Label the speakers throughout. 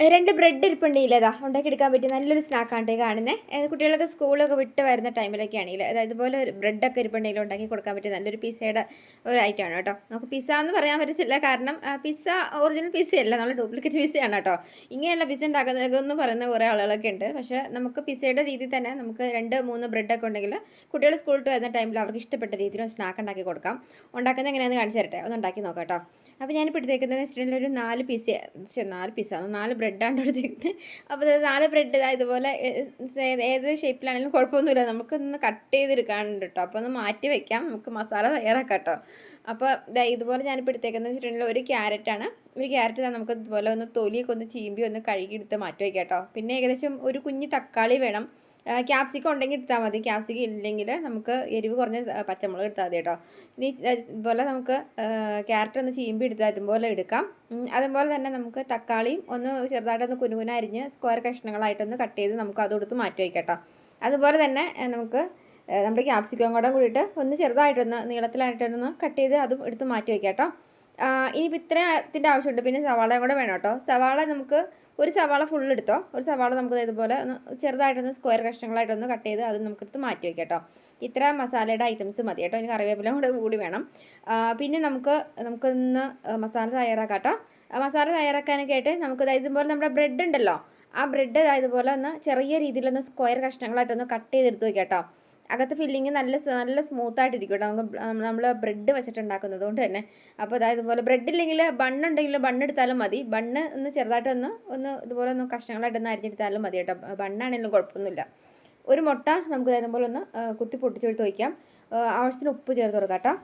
Speaker 1: രണ്ട് ബ്രെഡ് ഇരിപ്പുണ്ടെങ്കിൽ അതാ ഉണ്ടാക്കിയെടുക്കാൻ പറ്റിയ നല്ലൊരു സ്നാക്കാണ് കാണുന്നത് കുട്ടികളൊക്കെ സ്കൂളൊക്കെ വിട്ട് വരുന്ന ടൈമിലൊക്കെ ആണെങ്കിൽ അതായത് ഇതുപോലെ ഒരു ബ്രെഡൊക്കെ ഇരിപ്പുണ്ടെങ്കിൽ ഉണ്ടാക്കി കൊടുക്കാൻ പറ്റിയ നല്ലൊരു പിസ്സയുടെ ഒരു ഐറ്റമാണ് കേട്ടോ നമുക്ക് പിസ്സ എന്ന് പറയാൻ പറ്റത്തില്ല കാരണം പിസ്സ ഒറിജിനൽ പിസ്സയല്ല നമ്മൾ ഡ്യൂപ്ലിക്കേറ്റ് പിസ്സയാണ് കേട്ടോ ഇങ്ങനെയുള്ള പിസ്സ ഉണ്ടാക്കുന്നതെന്ന് പറയുന്ന കുറേ ആളുകളൊക്കെ ഉണ്ട്. പക്ഷേ നമുക്ക് പിസ്സയുടെ രീതിയിൽ തന്നെ നമുക്ക് രണ്ട് മൂന്ന് ബ്രെഡൊക്കെ ഉണ്ടെങ്കിൽ കുട്ടികൾ സ്കൂളിൽ വരുന്ന ടൈമിൽ അവർക്ക് ഇഷ്ടപ്പെട്ട രീതിയിൽ സ്നാക്ക് ഉണ്ടാക്കി കൊടുക്കാം. ഉണ്ടാക്കുന്നത് എങ്ങനെയാണെന്ന് കാണിച്ചു തരട്ടെ? ഒന്ന് ഉണ്ടാക്കി നോക്കാം കേട്ടോ അപ്പോൾ ഞാനിപ്പോൾ എടുത്തേക്കുന്നത് വെച്ചിട്ടുണ്ടെങ്കിൽ ഒരു നാല് പിസ്സ നാല് പിസ്സ നാല് ബ്രെഡാണ് എടുത്തേക്കുന്നത് അപ്പോൾ ഇത് നാല് ബ്രെഡ് ഇതുപോലെ ഏ- ഏത് ഷേപ്പിലാണെങ്കിലും കുഴപ്പമൊന്നുമില്ല. നമുക്കൊന്ന് കട്ട് ചെയ്തെടുക്കാനുണ്ട് കേട്ടോ അപ്പോൾ ഒന്ന് മാറ്റി വെക്കാം. നമുക്ക് മസാല തയ്യാറാക്കാം കേട്ടോ അപ്പോൾ ഇതാ ഇതുപോലെ ഞാനിപ്പോൾ എടുത്തേക്കുന്നത് വെച്ചിട്ടുണ്ടെങ്കിൽ ഒരു ക്യാരറ്റാണ്. ഒരു ക്യാരറ്റ് നമുക്ക് ഇതുപോലെ ഒന്ന് തൊലിയൊക്കെ ഒന്ന് ചീമ്പി ഒന്ന് കഴുകിയെടുത്ത് മാറ്റി വയ്ക്കാം കേട്ടോ പിന്നെ ഏകദേശം ഒരു കുഞ്ഞ് തക്കാളി വേണം. ക്യാപ്സിക്കം ഉണ്ടെങ്കിൽ എടുത്താൽ മതി. ക്യാപ്സിക്കം ഇല്ലെങ്കിൽ നമുക്ക് എരിവ് കുറഞ്ഞ പച്ചമുളക് എടുത്താൽ മതി കേട്ടോ. ഇനി ഇതുപോലെ നമുക്ക് ക്യാരറ്റ് ഒന്ന് ചീമ്പി എടുത്താൽ ഇതുപോലെ എടുക്കാം. അതുപോലെ തന്നെ നമുക്ക് തക്കാളിയും ഒന്ന് ചെറുതായിട്ടൊന്ന് കുനുകുന അരിഞ്ഞ് സ്ക്വയർ കഷ്ണങ്ങളായിട്ടൊന്ന് കട്ട് ചെയ്ത് നമുക്ക് അത് കൊടുത്ത് മാറ്റി വയ്ക്കാം അതുപോലെ തന്നെ നമുക്ക് നമ്മുടെ ക്യാപ്സിക്കം കൂടെ കൂടിയിട്ട് ഒന്ന് ചെറുതായിട്ടൊന്ന് നീളത്തിലായിട്ടൊന്ന് കട്ട് ചെയ്ത് അതും എടുത്ത് മാറ്റി വയ്ക്കാം കേട്ടോ. ഇനിയിപ്പോൾ ഇനിയിപ്പോൾ ഇതിന്റെ ആവശ്യമുണ്ട്. പിന്നെ സവാളയും കൂടെ വേണം കേട്ടോ. സവാള നമുക്ക് ഒരു സവാള ഫുൾ എടുത്തോ. ഒരു സവാള നമുക്ക് ഇതുപോലെ ഒന്ന് ചെറുതായിട്ടൊന്ന് സ്ക്വയർ കഷ്ണങ്ങളായിട്ടൊന്ന് കട്ട് ചെയ്ത് അത് നമുക്കെടുത്ത് മാറ്റി വയ്ക്കാം കേട്ടോ ഇത്ര മസാലയുടെ ഐറ്റംസ് മതി കേട്ടോ. ഇനി കറിവേപ്പില കൂടെ കൂടി വേണം. പിന്നെ നമുക്ക് നമുക്കൊന്ന് മസാല തയ്യാറാക്കാം കേട്ടോ മസാല തയ്യാറാക്കാനൊക്കെ ആയിട്ട് നമുക്ക് ഇതുപോലെ നമ്മുടെ ബ്രെഡ് ഉണ്ടല്ലോ. ആ ബ്രെഡ് ഇതുപോലെ ഒന്ന് ചെറിയ രീതിയിലൊന്ന് സ്ക്വയർ കഷ്ണങ്ങളായിട്ടൊന്ന് കട്ട് ചെയ്തെടുത്ത് വയ്ക്കാം കേട്ടോ അകത്ത് ഫില്ലിങ് നല്ല നല്ല സ്മൂത്ത് ആയിട്ടിരിക്കും നമുക്ക് നമ്മൾ ബ്രെഡ് വെച്ചിട്ടുണ്ടാക്കുന്നത് കൊണ്ട് തന്നെ. അപ്പോൾ അതായത് ഇതുപോലെ ബ്രെഡ് ഇല്ലെങ്കിൽ ബണ്ണ് ബണ്ണെടുത്താലും മതി. ബണ്ണ് ഒന്ന് ചെറുതായിട്ടൊന്ന് ഒന്ന് ഇതുപോലെ ഒന്ന് കഷ്ണങ്ങളായിട്ടൊന്ന് അരിഞ്ഞെടുത്താലും മതി കേട്ടോ. ബണ്ണാണെങ്കിലും കുഴപ്പമൊന്നുമില്ല. ഒരു മുട്ട നമുക്ക് ഇതേപോലെ ഒന്ന് കുത്തി പൊട്ടിച്ചെടുത്ത് വയ്ക്കാം ആവശ്യത്തിന് ഉപ്പ് ചേർത്ത് കൊടുക്കാം കേട്ടോ.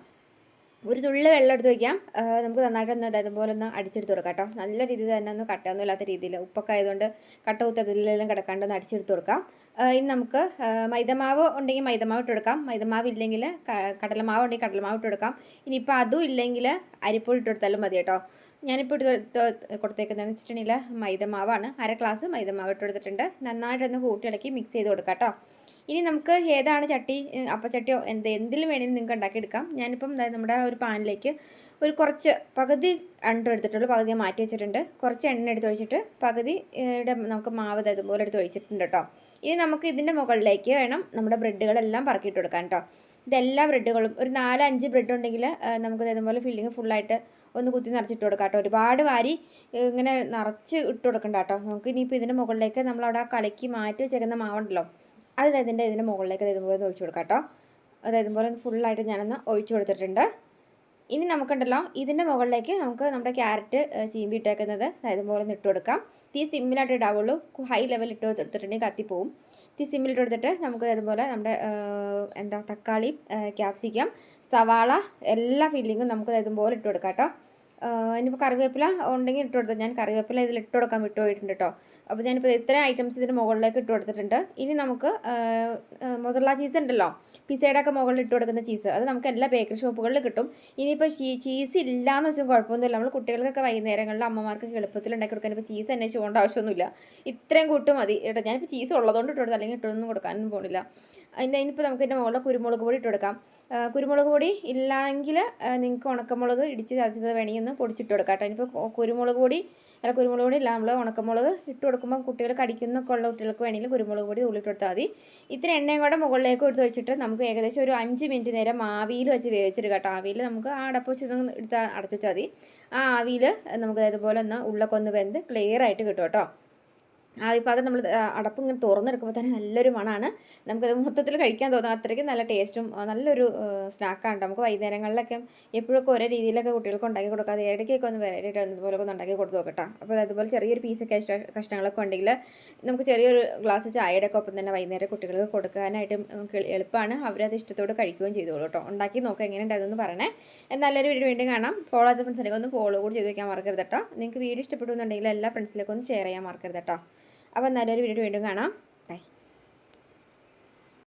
Speaker 1: ഒരു തുള്ളി വെള്ളം എടുത്ത് വയ്ക്കാം നമുക്ക് നന്നായിട്ടൊന്ന് ഇതുപോലെ ഒന്ന് അടിച്ചെടുത്ത് കൊടുക്കാം കേട്ടോ. നല്ല രീതിയിൽ തന്നെ ഒന്ന് കട്ടയൊന്നും ഇല്ലാത്ത രീതിയിൽ ഉപ്പൊക്കെ ആയതുകൊണ്ട് കട്ട കുത്തതിലെല്ലാം കിടക്കാണ്ട് ഒന്ന് അടിച്ചെടുത്ത് കൊടുക്കാം. ഇനി നമുക്ക് മൈദമാവ് ഉണ്ടെങ്കിൽ മൈദമാവ് ഇട്ട് കൊടുക്കാം. മൈദമാവ് ഇല്ലെങ്കിൽ കടലമാവ് ഉണ്ടെങ്കിൽ കടലമാവ് ഇട്ട് കൊടുക്കാം. ഇനിയിപ്പോൾ അതും ഇല്ലെങ്കിൽ അരിപ്പൊടി ഇട്ട് കൊടുത്താലും മതി കേട്ടോ. ഞാനിപ്പോൾ ഇട്ട് കൊടുത്ത- കൊടുത്തേക്കുന്നതെന്ന് വെച്ചിട്ടുണ്ടെങ്കിൽ മൈദമാവാണ്. അര ഗ്ലാസ് മൈദമാവ് ഇട്ട് കൊടുത്തിട്ടുണ്ട്. നന്നായിട്ടൊന്ന് കൂട്ടി ഇളക്കി മിക്സ് ചെയ്ത് കൊടുക്കാം കേട്ടോ. ഇനി നമുക്ക് ഏതാണ് ചട്ടി? അപ്പച്ചട്ടിയോ എന്ത് എന്തിലും വേണമെങ്കിലും നിങ്ങൾക്ക് ഉണ്ടാക്കിയെടുക്കാം. ഞാനിപ്പം നമ്മുടെ ഒരു പാനിലേക്ക് ഒരു കുറച്ച് പകുതി എണ്ണ എടുത്തിട്ടുള്ളൂ. പകുതി മാറ്റി വെച്ചിട്ടുണ്ട്. കുറച്ച് എണ്ണ എടുത്ത് ഒഴിച്ചിട്ട് പകുതി നമുക്ക് മാവ് ഇതുപോലെ എടുത്ത് ഒഴിച്ചിട്ടുണ്ട് കേട്ടോ ഇനി നമുക്ക് ഇതിന്റെ മുകളിലേക്ക് വേണം നമ്മുടെ ബ്രെഡുകളെല്ലാം പറക്കിയിട്ട് കൊടുക്കാൻ കേട്ടോ ഇതെല്ലാ ബ്രെഡുകളും ഒരു നാലഞ്ച് ബ്രെഡ് ഉണ്ടെങ്കിൽ നമുക്ക് ഇതേപോലെ ഫില്ലിങ് ഫുള്ളായിട്ട് ഒന്ന് കുത്തി നിറച്ചിട്ട് കൊടുക്കാം കേട്ടോ ഒരുപാട് വാരി ഇങ്ങനെ നിറച്ച് ഇട്ട് കൊടുക്കണ്ട കേട്ടോ നമുക്ക് ഇനിയിപ്പോൾ ഇതിന്റെ മുകളിലേക്ക് നമ്മളവിടെ കലക്കി മാറ്റി വെച്ചേക്കുന്ന മാവുണ്ടല്ലോ. അത് ഇതിന്റെ ഇതിന്റെ മുകളിലേക്ക് ഇതുപോലെ ഒന്ന് ഒഴിച്ചു കൊടുക്കാം കേട്ടോ. അത് ഇതുപോലെ ഫുള്ളായിട്ട് ഞാനൊന്ന് ഒഴിച്ചു കൊടുത്തിട്ടുണ്ട്. ഇനി നമുക്കുണ്ടല്ലോ ഇതിന്റെ മുകളിലേക്ക് നമുക്ക് നമ്മുടെ ക്യാരറ്റ് ചീമ്പി ഇട്ടേക്കുന്നത് ഇതുപോലെ ഒന്ന് ഇട്ട് കൊടുക്കാം. തീ സിമ്മിലായിട്ട് ഇടാവുള്ളൂ. ഹൈ ലെവൽ ഇട്ട് കൊടുത്തിട്ടുണ്ടെങ്കിൽ കത്തിപ്പോവും. തീ സിമ്മിൽ ഇട്ട് കൊടുത്തിട്ട് നമുക്ക് ഇതുപോലെ നമ്മുടെ എന്താ തക്കാളി ക്യാപ്സിക്കം സവാള എല്ലാ ഫില്ലിങ്ങും നമുക്ക് ഇതുപോലെ ഇട്ട് കൊടുക്കാം കേട്ടോ. ഇനിയിപ്പോൾ കറിവേപ്പില ഉണ്ടെങ്കിൽ ഇട്ട് കൊടുത്തു? ഞാൻ കറിവേപ്പില ഇതിൽ ഇട്ട് കൊടുക്കാൻ വിട്ടുപോയിട്ടുണ്ട് കേട്ടോ. അപ്പോൾ ഞാനിപ്പോൾ ഇത്ര ഐറ്റംസ് ഇതിന് മുകളിലേക്ക് ഇട്ട് കൊടുത്തിട്ടുണ്ട്. ഇനി നമുക്ക് മൊസറല ചീസ് ഉണ്ടല്ലോ? പിസയുടെ ഒക്കെ മുകളിൽ ഇട്ട് കൊടുക്കുന്ന ചീസ് അത് നമുക്ക് എല്ലാ ബേക്കറി ഷോപ്പുകളിൽ കിട്ടും. ഇനിയിപ്പോൾ ചീസ് ഇല്ലയെന്ന് വെച്ചാൽ കുഴപ്പമൊന്നുമില്ല. നമ്മൾ കുട്ടികൾക്കൊക്കെ വൈകുന്നേരങ്ങളിൽ അമ്മമാർക്ക് എളുപ്പത്തിൽ ഉണ്ടാക്കി കൊടുക്കാൻ ഇപ്പോൾ ചീസ് അന്വേഷിച്ച് പോകേണ്ട ആവശ്യമൊന്നുമില്ല. ഇത്രയും കൂട്ടും മതി. കേട്ടോ ഞാനിപ്പോൾ ചീസ് ഉള്ളതുകൊണ്ട് ഇട്ട് കൊടുത്തു അല്ലെങ്കിൽ ഇട്ടൊന്നും കൊടുക്കാനൊന്നും പോണില്ല. അതിന്റെ ഇനിയിപ്പോൾ നമുക്ക് ഇതിന്റെ മുകളിൽ കുരുമുളക് പൊടി ഇട്ട് കൊടുക്കാം കുരുമുളക് പൊടി ഇല്ലെങ്കിൽ നിങ്ങൾക്ക് ഉണക്കമുളക് ഇടിച്ച് ചതച്ചത് വേണമെങ്കിൽ ഒന്ന് പൊടിച്ചിട്ട് കൊടുക്കാം കേട്ടോ. ഇനിയിപ്പോൾ കുരുമുളക് പൊടി അല്ല കുരുമുളക് പൊടി ഇല്ല നമ്മൾ ഉണക്കമുളക് ഇട്ട് കൊടുക്കുമ്പോൾ കുട്ടികൾ കടിക്കുന്നൊക്കെ ഉള്ള കുട്ടികൾക്ക് വേണമെങ്കിൽ കുരുമുളക് പൊടി ഉള്ളിട്ട് കൊടുത്താൽ മതി. ഇത്ര എണ്ണയും കൂടെ മുകളിലേക്ക് എടുത്ത് വെച്ചിട്ട് നമുക്ക് ഏകദേശം ഒരു അഞ്ച് മിനിറ്റ് നേരം ആവിയിൽ വെച്ച് വേവിച്ചെടുക്കാം കേട്ടോ. ആവിയിൽ നമുക്ക് ആ അടപ്പ് വെച്ച് ഒന്ന് എടുത്ത് അടച്ചു വെച്ചാൽ മതി. ആ ആവിയിൽ നമുക്ക് ഇതുപോലെ ഒന്ന് ഉള്ളൊക്കെ ഒന്ന് വെന്ത് ക്ലിയർ ആയിട്ട് കിട്ടും കേട്ടോ. ആവിപ്പാത്രം നമ്മൾ അടപ്പ് ഇങ്ങനെ തുറന്നെടുക്കുമ്പോൾ തന്നെ നല്ലൊരു മണമാണ് നമുക്കത് മൊത്തത്തിൽ കഴിക്കാൻ തോന്നും. അത്രയ്ക്ക് നല്ല ടേസ്റ്റും ആ, നല്ലൊരു സ്നാക്കാണ്. നമുക്ക് വൈകുന്നേരങ്ങളിലൊക്കെ എപ്പോഴൊക്കെ ഒരേ രീതിയിലൊക്കെ കുട്ടികൾക്ക് ഉണ്ടാക്കി കൊടുക്കാതെ ഇടയ്ക്കൊക്കെ ഒന്ന് വെറൈറ്റി പോലൊക്കെ ഒന്ന് ഉണ്ടാക്കി കൊടുത്തു നോക്കട്ടോ. അപ്പോൾ അതുപോലെ ചെറിയൊരു പീസൊക്കെ കഷ്ണങ്ങളൊക്കെ ഉണ്ടെങ്കിൽ നമുക്ക് ചെറിയൊരു ഗ്ലാസ് ചായയുടെ ഒക്കെ ഒപ്പം തന്നെ വൈകുന്നേരം കുട്ടികൾക്ക് കൊടുക്കാനായിട്ട് നമുക്ക് എളുപ്പമാണ്. അവരത് ഇഷ്ടത്തോടെ കഴിക്കുകയും ചെയ്തോളൂ കേട്ടോ. ഉണ്ടാക്കി നോക്കുക എങ്ങനെ ഉണ്ടായതെന്ന് പറയണേ. എന്നാലൊരു വീഡിയോ വീണ്ടും കാണാം. ഫോളോ ചെയ്ത ഫ്രണ്ട്സിലേക്ക് ഒന്ന് ഫോളോ കൂടി ചെയ്ത് വയ്ക്കാൻ മറക്കരുത് കേട്ടോ. നിങ്ങൾക്ക് വീഡിയോ ഇഷ്ടപ്പെടുന്നുണ്ടെങ്കിൽ എല്ലാ ഫ്രണ്ട്സിലേക്കും ഒന്ന് ഷെയർ ചെയ്യാൻ മറക്കരുത് കേട്ടോ. അപ്പോൾ നല്ലൊരു വീഡിയോ വീണ്ടും കാണാം.